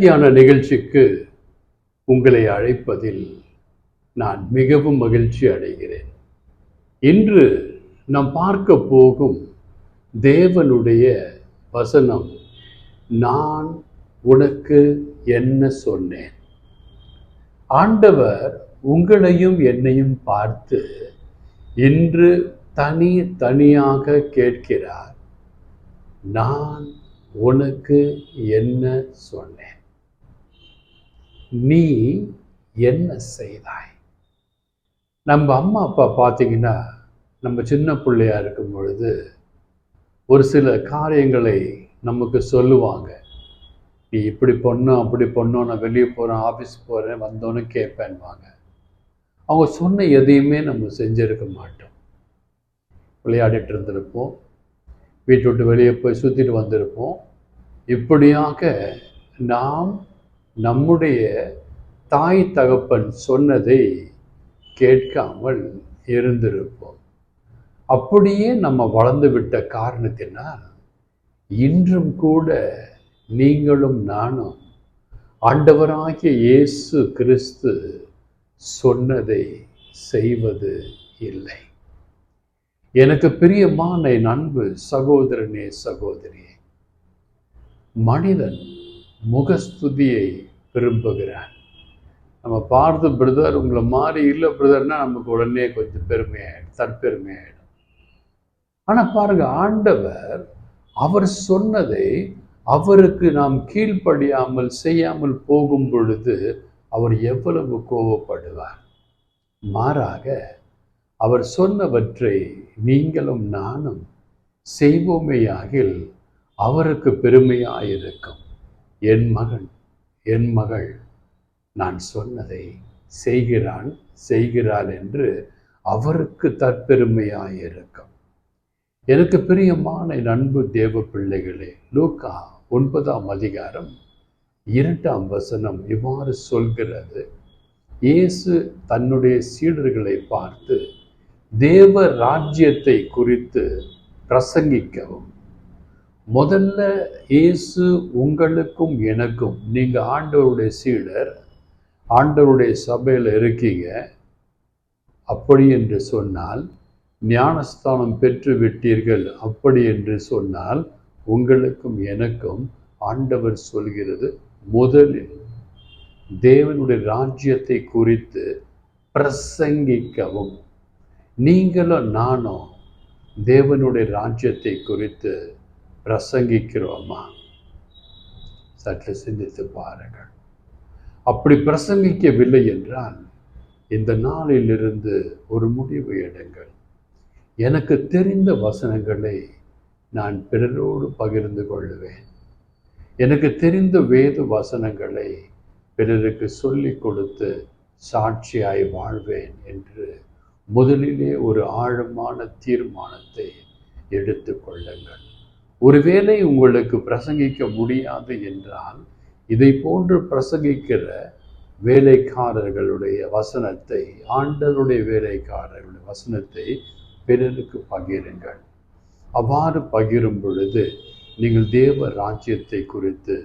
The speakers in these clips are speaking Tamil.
தியான நிகழ்ச்சிக்கு உங்களை அழைப்பதில் நான் மிகவும் மகிழ்ச்சி அடைகிறேன். இன்று நாம் பார்க்க போகும் தேவனுடைய வசனம் நான் உனக்கு என்ன சொன்னேன்? ஆண்டவர் உங்களையும் என்னையும் பார்த்து இன்று தனி தனியாக கேட்கிறார் நான் உனக்கு என்ன சொன்னேன்? நீ என்ன செய்தாய்? நம்ம அம்மா அப்பா பார்த்தீங்கன்னா நம்ம சின்ன பிள்ளையா இருக்கும் பொழுது ஒரு சில காரியங்களை நமக்கு சொல்லுவாங்க. நீ இப்படி பொண்ணும் அப்படி பொண்ணும் நான் வெளியே போகிறேன் ஆஃபீஸ் போகிறேன் வந்தோன்னு கேட்பேன்வாங்க அவங்க சொன்ன எதையுமே நம்ம செஞ்சிருக்க மாட்டோம். விளையாடிட்டு இருந்திருப்போம். வீட்டை விட்டு வெளியே போய் சுற்றிட்டு வந்திருப்போம். இப்படியாக நாம் நம்முடைய தாய் தகப்பன் சொன்னதை கேட்காமல் இருந்திருப்போம். அப்படியே நம்ம வளர்ந்து விட்ட காரணத்தினால் இன்றும் கூட நீங்களும் நானும் ஆண்டவராகிய இயேசு கிறிஸ்து சொன்னதை செய்வது இல்லை. எனக்கு பிரியமான என் அன்பு சகோதரனே சகோதரியே மனிதன் முகஸ்துதியை விரும்புகிறார். நம்ம பார்த்து பிரதர் உங்களை மாறி இல்லை பிரதர்னா நமக்கு உடனே கொஞ்சம் பெருமையாயிடும் தற்பெருமையாயிடும். ஆனால் பாருங்க ஆண்டவர் அவர் சொன்னதை அவருக்கு நாம் கீழ்ப்படியாமல் செய்யாமல் போகும் பொழுது அவர் எவ்வளவு கோபப்படுவார். மாறாக அவர் சொன்னவற்றை நீங்களும் நானும் செய்வோமேயாகில் அவருக்கு பெருமையாயிருக்கும். என் மகன் என் மகள் நான் சொன்னதை செய்கிறான் செய்கிறாள் என்று அவருக்கு தற்பெருமையாயிருக்கும் எனக்கு பிரியமான நண்பு அன்பு தேவ பிள்ளைகளே லூக்கா ஒன்பதாம் அதிகாரம் இரண்டாம் வசனம் இவ்வாறு சொல்கிறது. இயேசு தன்னுடைய சீடர்களை பார்த்து தேவ ராஜ்யத்தை குறித்து பிரசங்கிக்கவும். முதல்ல இயேசு உங்களுக்கும் எனக்கும் நீங்கள் ஆண்டவருடைய சீடர் ஆண்டவருடைய சபையில் இருக்கீங்க. அப்படி என்று சொன்னால் ஞானஸ்தானம் பெற்று விட்டீர்கள். அப்படி என்று சொன்னால் உங்களுக்கும் எனக்கும் ஆண்டவர் சொல்கிறது முதலில். தேவனுடைய ராஜ்யத்தை குறித்து பிரசங்கிக்கவும். நீங்களும் நானும் தேவனுடைய ராஜ்யத்தை குறித்து பிரசங்கிக்கிறோமா சற்று சிந்தித்து பாருங்கள். அப்படி பிரசங்கிக்கவில்லை என்றால் இந்த நாளிலிருந்து ஒரு முடிவு எடுங்கள். எனக்கு தெரிந்த வசனங்களை நான் பிறரோடு பகிர்ந்து கொள்ளுவேன். எனக்கு தெரிந்த வேத வசனங்களை பிறருக்கு சொல்லிக் கொடுத்து சாட்சியாய் வாழ்வேன் என்று முதலிலே ஒரு ஆழமான தீர்மானத்தை எடுத்துக்கொள்ளுங்கள் ஒருவேளை உங்களுக்கு பிரசங்கிக்க முடியாது என்றால் இதை போன்று பிரசங்கிக்கிற வேலைக்காரர்களுடைய வசனத்தை ஆண்டருடைய வேலைக்காரர்களுடைய வசனத்தை பிறருக்கு பகிருங்கள். அவ்வாறு பகிரும் பொழுது நீங்கள் தேவ ராஜ்யத்தை குறித்து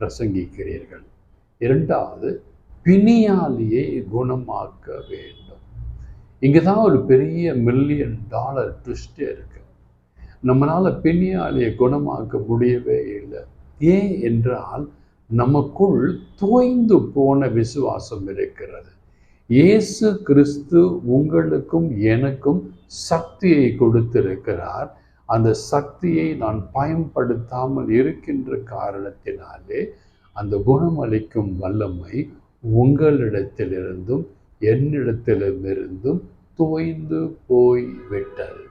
பிரசங்கிக்கிறீர்கள். இரண்டாவது பிணியாலியை குணமாக்க வேண்டும். இங்கே தான் ஒரு பெரிய மில்லியன் டாலர் ட்விஸ்டே இருக்கு. நம்மளால் பிணியாலியை குணமாக்க முடியவே இல்லை. ஏன் என்றால் நமக்குள் தோய்ந்து போன விசுவாசம் இருக்கிறது. இயேசு கிறிஸ்து உங்களுக்கும் எனக்கும் சக்தியை கொடுத்திருக்கிறார். அந்த சக்தியை நான் பயன்படுத்தாமல் இருக்கின்ற காரணத்தினாலே அந்த குணமளிக்கும் வல்லமை உங்களிடத்திலிருந்தும் என்னிடத்திலிருந்தும் தோய்ந்து போய் விட்டது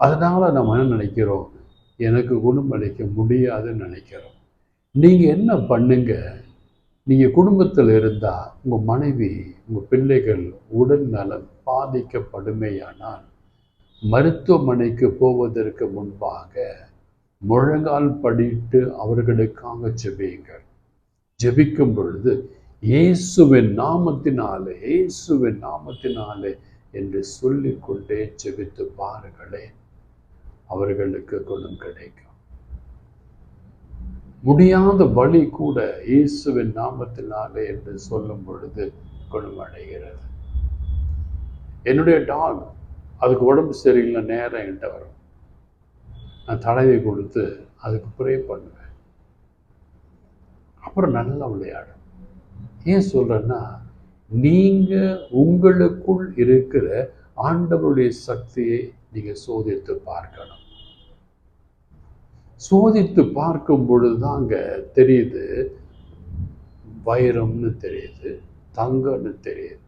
அதனால் நம்ம என்ன நினைக்கிறோம்? எனக்கு குணமளிக்க முடியாதுன்னு நினைக்கிறோம். நீங்கள் என்ன பண்ணுங்க? நீங்கள் குடும்பத்தில் இருந்தால் உங்கள் மனைவி உங்கள் பிள்ளைகள் உடல் நலம் பாதிக்கப்படுமேயானால் மருத்துவமனைக்கு போவதற்கு முன்பாக முழங்கால் படிட்டு அவர்களுக்காக ஜெபியுங்கள். ஜெபிக்கும் பொழுது இயேசுவின் நாமத்தினாலே இயேசுவின் நாமத்தினாலே என்று சொல்லிக்கொண்டே ஜெபித்து பாருங்களேன். அவர்களுக்கு குணம் கிடைக்கும். முடியாத வழி கூட இயேசுவின் நாமத்தினாலே என்று சொல்லும் பொழுது குணமடைகிறது என்னுடைய டாக் அதுக்கு உடம்பு சரியில்லை நேரம் என்கிட்ட வரும். நான் தடவை கொடுத்து அதுக்கு ப்ரே பண்ணுவேன். அப்புறம் நல்லா விளையாடும். ஏன் சொல்கிறேன்னா நீங்கள் உங்களுக்குள் இருக்கிற ஆண்டவருடைய சக்தியை நீங்கள் சோதித்து பார்க்கணும். சோதித்து பார்க்கும் பொழுது தாங்க தெரியுது. வைரம்னு தெரியுது தங்கம்னு தெரியுது.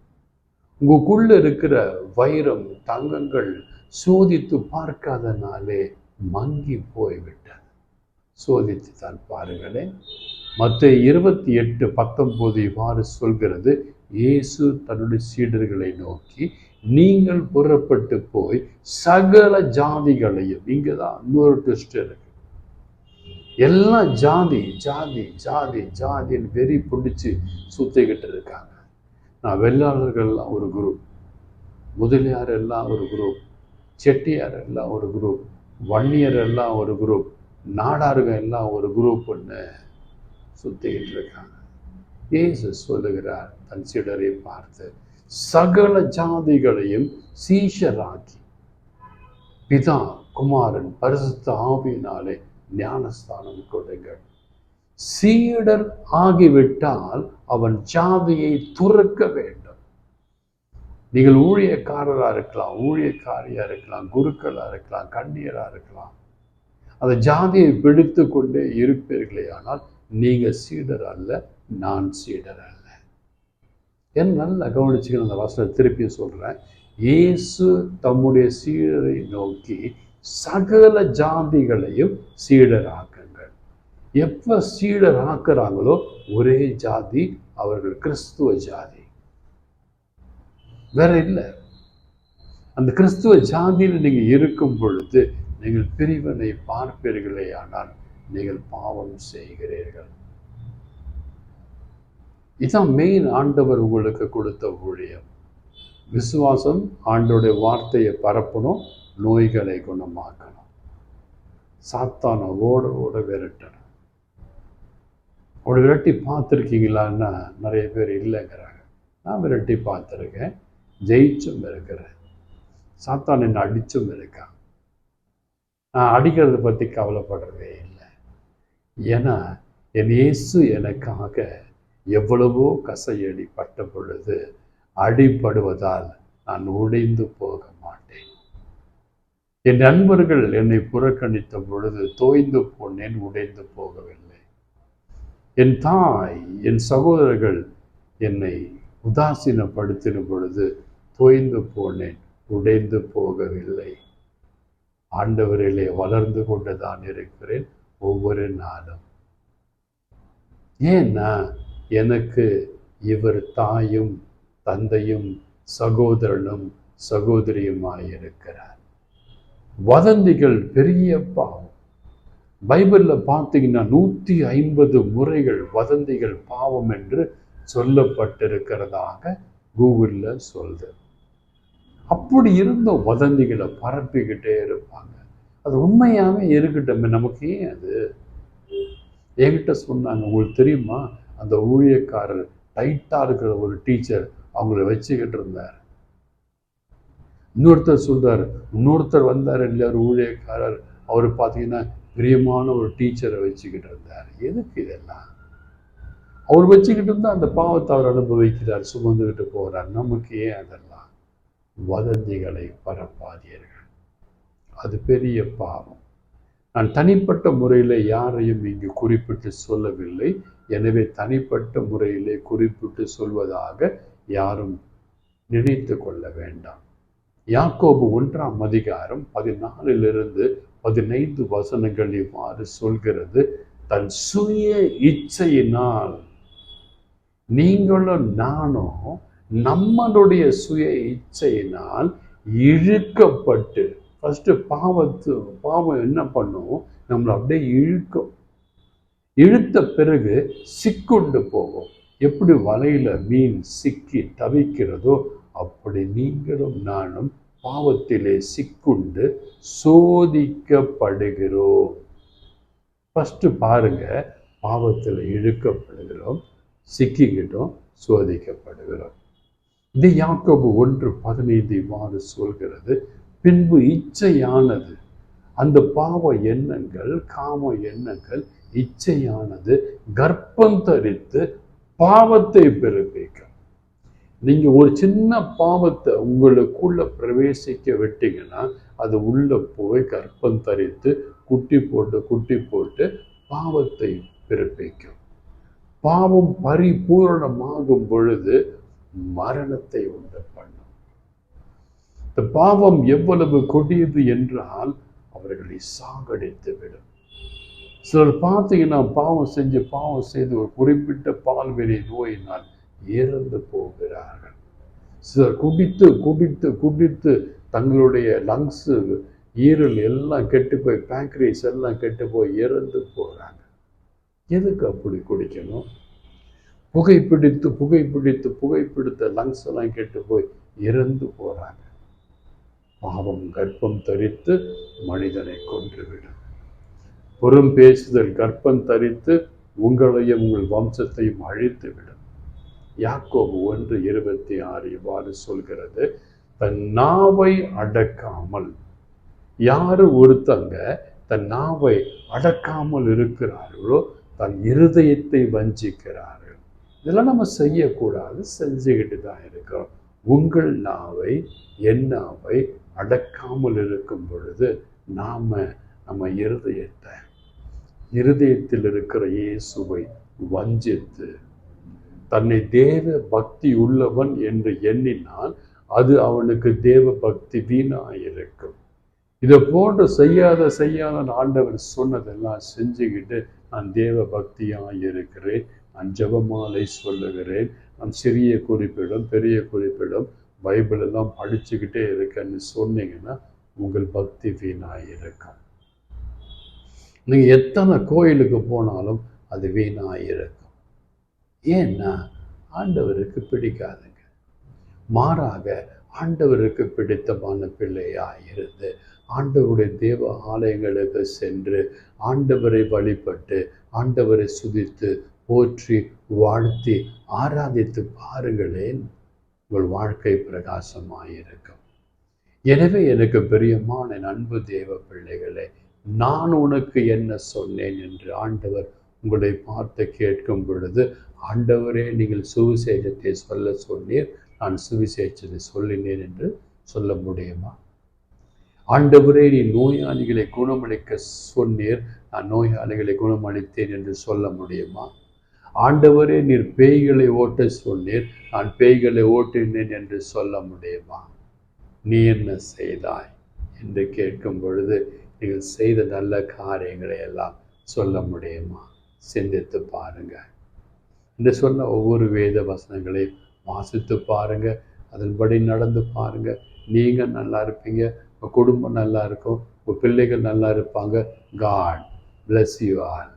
உங்களுக்குள்ள இருக்கிற வைரம் தங்கங்கள் சோதித்து பார்க்காதனாலே மங்கி போய்விட்டது. சோதித்து தான் பாருங்களேன். மற்ற இருபத்தி எட்டு பத்தொன்பது இவ்வாறு சொல்கிறது. இயேசு தன்னுடைய சீடர்களை நோக்கி நீங்கள் புறப்பட்டு போய் சகல ஜாதிகளையும் இங்கே தான் இன்னொரு ட்விஸ்ட் இருக்கு. எல்லாம் ஜாதி ஜாதி ஜாதி ஜாதின்னு வெறி பிடிச்சி சுத்திக்கிட்டு இருக்காங்க. நான் வெள்ளாளர்கள்லாம் ஒரு குரூப் முதலியார் எல்லாம் ஒரு குரூப் செட்டியார் எல்லாம் ஒரு குரூப் வன்னியர் எல்லாம் ஒரு குரூப் நாடாருங்க எல்லாம் ஒரு குரூப் ஒன்று சுத்திக்கிட்டு இருக்காங்க. ஏசு சொல்லுகிறார் தன் சீடரை பார்த்து சகல ஜாதிகளையும் சீஷராக்கி. பிதா குமாரன் பரிசுத்த ஆவியினாலே ஞானஸ்தானம் கொடுங்கள். சீடர் ஆகிவிட்டால் அவன் ஜாதியை துறக்க வேண்டும். நீங்கள் ஊழியக்காரராக இருக்கலாம் ஊழியக்காரியாக இருக்கலாம் குருக்களாக இருக்கலாம் கண்ணியராக இருக்கலாம். அந்த ஜாதியை பிடித்து கொண்டே இருப்பீர்களே ஆனால் நீங்கள் சீடர் அல்ல நான் சீடர் அல்ல. என் நல்லா கவனிச்சுக்கணும் அந்த வசனம் திருப்பி சொல்கிறேன் இயேசு தம்முடைய சீடரை நோக்கி சகல ஜாதிகளையும் சீடராக்குங்கள். எப்போ சீடர் ஆக்குறாங்களோ ஒரே ஜாதி அவர்கள் கிறிஸ்துவ ஜாதி. வேற இல்லை. அந்த கிறிஸ்துவ ஜாதியில் நீங்கள் இருக்கும் பொழுது நீங்கள் பிரிவினை பார்ப்பீர்களே ஆனால் நீங்கள் பாவம் செய்கிறீர்கள். இதுதான் மெயின் ஆண்டவர் உங்களுக்கு கொடுத்த ஊழியம். விசுவாசம் ஆண்டோடைய வார்த்தையை பரப்பணும் நோய்களை குணமாக்கணும். சாத்தான ஓட ஓட விரட்டணும். ஒரு விரட்டி பார்த்துருக்கீங்களான்னா நிறைய பேர் இல்லைங்கிறாங்க. நான் விரட்டி பார்த்துருக்கேன். ஜெயிச்சும் இருக்கிறேன். சாத்தான் என்னை அடிச்சும் இருக்கான். நான் அடிக்கிறத பற்றி கவலைப்படுறதே இல்லை. ஏன்னா என் இயேசு எனக்காக எவ்வளவோ கசையடி பட்ட பொழுது அடிப்படுவதால் நான் உடைந்து போக மாட்டேன். என் நண்பர்கள் என்னை புறக்கணித்த பொழுது தோய்ந்து போனேன் உடைந்து போகவில்லை. என் தாய் என் சகோதரர்கள் என்னை உதாசீனப்படுத்தின பொழுது தோய்ந்து போனேன் உடைந்து போகவில்லை. ஆண்டவரிலே வளர்ந்து கொண்டுதான் இருக்கிறேன் ஒவ்வொரு நாளும். ஏன்னா எனக்கு இவர் தாயும் தந்தையும் சகோதரனும் சகோதரியுமாயிருக்கிறார். வதந்திகள் பெரிய பாவம். பைபிளில் பார்த்தீங்கன்னா நூற்றி ஐம்பது முறைகள் வதந்திகள் பாவம் என்று சொல்லப்பட்டிருக்கிறதாக கூகுளில் சொல்லுது அப்படி இருந்த வதந்திகளை பரப்பிக்கிட்டே இருப்பாங்க. அது உண்மையாகவே இருக்கட்டும் நமக்கு ஏன் அது? என்கிட்ட சொன்னாங்க உங்களுக்கு தெரியுமா? அந்த ஊழியக்காரர் டைட்டாக இருக்கிற ஒரு டீச்சர் அவங்கள வச்சுக்கிட்டு இருந்தார். இன்னொருத்தர் சொல்கிறார் இன்னொருத்தர் வந்தார் இல்லையா ஒரு ஊழியக்காரர் அவர் பார்த்தீங்கன்னா பிரியமான ஒரு டீச்சரை வச்சுக்கிட்டு இருந்தார். எதுக்கு இதெல்லாம்? அவர் வச்சுக்கிட்டு இருந்தால் அந்த பாவத்தை அவர் அனுபவிக்கிறார் சுமந்துக்கிட்டு போகிறார் நமக்கு ஏன் அதெல்லாம்? வதந்திகளை பரப்பாதீர்கள். அது பெரிய பாவம். நான் தனிப்பட்ட முறையில் யாரையும் இங்கு குறிப்பிட்டு சொல்லவில்லை. எனவே தனிப்பட்ட முறையிலே குறிப்பிட்டு சொல்வதாக யாரும் நினைத்து கொள்ள வேண்டாம். யாக்கோபு ஒன்றாம் அதிகாரம் பதினாலிலிருந்து பதினைந்து வசனங்கள் இவ்வாறு சொல்கிறது தன் சுய இச்சையினால் நீங்களும் நானும் நம்மளுடைய சுய இச்சையினால் இழுக்கப்பட்டு ஃபஸ்ட்டு பாவத்து பாவம் என்ன பண்ணும்? நம்மளை அப்படியே இழுக்கும். இழுத்த பிறகு சிக்குண்டு போகும். எப்படி வலையில மீன் சிக்கி தவிக்கிறதோ அப்படி நீங்களும் நானும் பாவத்திலே சிக்குண்டு சோதிக்கப்படுகிறோம். ஃபஸ்ட்டு பாருங்க பாவத்தில் இழுக்கப்படுகிறோம் சிக்கிக்கிட்டோம் சோதிக்கப்படுகிறோம். இது யாக்கோபு ஒன்று பதினைந்து இவ்வாறு சொல்கிறது பின்பு இச்சையானது அந்த பாவ எண்ணங்கள் காம எண்ணங்கள் இச்சையானது கர்ப்பம் தரித்து பாவத்தை பிறப்பிக்கும் நீங்க ஒரு சின்ன பாவத்தை உங்களுக்குள்ள பிரவேசிக்க விட்டீங்கன்னா அது உள்ள போய் கர்ப்பம் தரித்து குட்டி போட்டு குட்டி போட்டு பாவத்தை பிறப்பிக்கும் பாவம் பரிபூரணமாகும் பொழுது மரணத்தை உண்டு பண்ணும். இந்த பாவம் எவ்வளவு கொடியது என்றால் அவர்களை சாகடித்து விடும் சிலர் பார்த்தீங்கன்னா பாவம் செஞ்சு பாவம் செய்து ஒரு குறிப்பிட்ட பால்வெளி நோயினால் இறந்து போகிறார்கள். சிலர் குடித்து குடித்து குடித்து தங்களுடைய லங்ஸு ஈரல் எல்லாம் கெட்டு போய் பேங்க்ரீஸ் எல்லாம் கெட்டு போய் இறந்து போகிறாங்க எதுக்கு அப்படி குடிக்கணும்? புகைப்பிடித்து புகைப்பிடித்து புகைப்பிடித்த லங்ஸ் எல்லாம் கெட்டு போய் இறந்து போகிறாங்க பாவம் கர்ப்பம் தரித்து மனிதனை கொன்றுவிடும் புறம் பேசுதல் கற்பம் தரித்து உங்களையும் உங்கள் வம்சத்தையும் அழித்து விடும் யாக்கோபு ஒன்று இருபத்தி ஆறு இவ்வாறு சொல்கிறது தன் நாவை அடக்காமல். யாரு ஒருத்தங்க தன் நாவை அடக்காமல் இருக்கிறார்களோ தன் இருதயத்தை வஞ்சிக்கிறார்கள். இதெல்லாம் நம்ம செய்யக்கூடாது செஞ்சுக்கிட்டு தான் இருக்கிறோம். உங்கள் நாவை என் நாவை அடக்காமல் இருக்கும் பொழுது நாம் நம்ம இருதயத்தை இருதயத்தில் இருக்கிற இயேசுவை வஞ்சித்து தன்னை தேவ பக்தி உள்ளவன் என்று எண்ணினால் அது அவனுக்கு தேவ பக்தி வீணாயிருக்கும். இதை போன்று செய்யாத செய்யாத ஆண்டவர் சொன்னதெல்லாம் செஞ்சுக்கிட்டு நான் தேவ பக்தியாக இருக்கிறேன் நான் ஜெபமாலை சொல்லுகிறேன் நான் சிறிய குறிப்பிடம் பெரிய குறிப்பிடம் பைபிள் எல்லாம் படிச்சுக்கிட்டே இருக்கேன்னு சொன்னீங்கன்னா உங்கள் பக்தி வீணாக இருக்கும் நீங்கள் எத்தனை கோயிலுக்கு போனாலும் அது வீணாக இருக்கும் ஏன்னா ஆண்டவருக்கு பிடிக்காதுங்க. மாறாக ஆண்டவருக்கு பிடித்தமான பிள்ளையாக இருந்து ஆண்டவருடைய தேவ ஆலயங்களுக்கு சென்று ஆண்டவரை வழிபட்டு ஆண்டவரை சுதித்து போற்றி வாழ்த்தி ஆராதித்து பாருங்களேன் உங்கள் வாழ்க்கை பிரகாசமாயிருக்கும். எனவே எனக்கு பிரியமான அன்பு தேவ பிள்ளைகளே நான் உனக்கு என்ன சொன்னேன் என்று ஆண்டவர் உங்களை பார்த்து கேட்கும் பொழுது ஆண்டவரே நீங்கள் சுவிசேஷத்தை சொல்ல சொன்னீர் நான் சுவிசேஷத்தை சொல்லினேன் என்று சொல்ல முடியுமா? ஆண்டவரே நீ நோயாளிகளை குணமளிக்க சொன்னீர் நான் நோயாளிகளை குணமளித்தேன் என்று சொல்ல முடியுமா? ஆண்டவரே நீர் பேய்களை ஓட்ட சொன்னீர் நான் பேய்களை ஓட்டினேன் என்று சொல்ல முடியுமா? நீ என்ன செய்தாய்? என்று கேட்கும் பொழுது நீங்கள் செய்த நல்ல காரியங்களை எல்லாம் சொல்ல முடியுமா? சிந்தித்து பாருங்கள் என்று சொன்ன ஒவ்வொரு வேத வசனங்களையும் வாசித்து பாருங்கள் அதன்படி நடந்து பாருங்கள் நீங்கள் நல்லா இருப்பீங்க. உங்கள் குடும்பம் நல்லா இருக்கும். உங்கள் பிள்ளைகள் நல்லா இருப்பாங்க. God bless you all